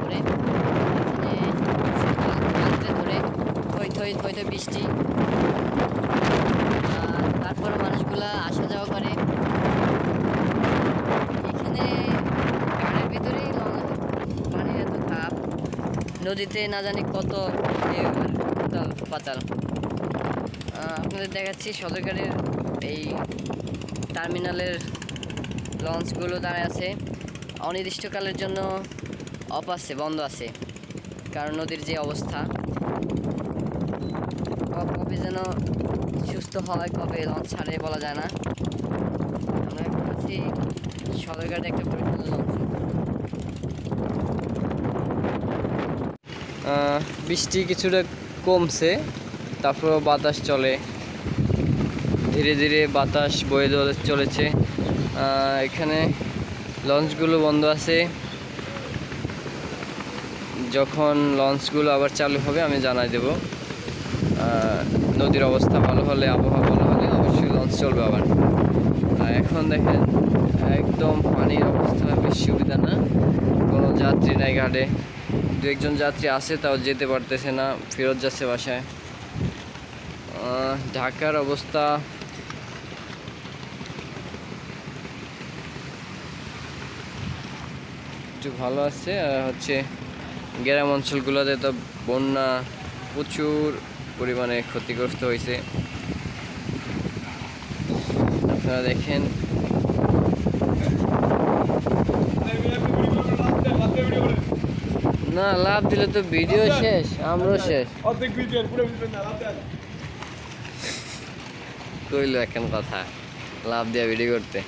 করে। এখানে রাত্রে ধরে থই থই থই থই বৃষ্টি। তারপরে মানুষগুলা আসা যাওয়া করে। এখানে গাড়ির ভিতরেই পানির এত তাপ। নদীতে না জানি কত পাতাল আপনাদের দেখাচ্ছি সদরকারের এই টার্মিনালের লঞ্চগুলো দাঁড়ায় আছে। অনির্দিষ্টকালের জন্য অফ আছে, বন্ধ আছে। কারণ নদীর যে অবস্থা। কবে যেন সুস্থ হয়, কবে লঞ্চ ছাড়ে বলা যায় না। আমরা এখন আছি সদরঘাটে একটা লঞ্চ। বৃষ্টি কিছুটা কমছে তারপর বাতাস চলে। ধীরে ধীরে বাতাস বয়ে চলে- চলেছে এখানে লঞ্চগুলো বন্ধ আছে। যখন লঞ্চগুলো আবার চালু হবে, আমি জানাই দেব। নদীর অবস্থা ভালো হলে, আবহাওয়া ভালো হলে অবশ্যই লঞ্চ চলবে আবার। এখন দেখেন, একদম পানির অবস্থা, বেশ সুবিধা না। কোনো যাত্রী নাই ঘাটে। দু একজন যাত্রী আছে, তাও যেতে পারতেছে না, ফেরত যাচ্ছে বাসায়। ঢাকার অবস্থা। একটু ভালো আছে, আর হচ্ছে গ্রাম অঞ্চলগুলোতে তো বন্যা প্রচুর পরিমাণে ক্ষতিগ্রস্ত হয়েছে। আপনারা দেখেন। না লাভ দিলে তো ভিডিও শেষ আমরাও শেষ। ভিডিও না রাতে কইলো এখন কথা লাভ দিয়া ভিডিও করতে।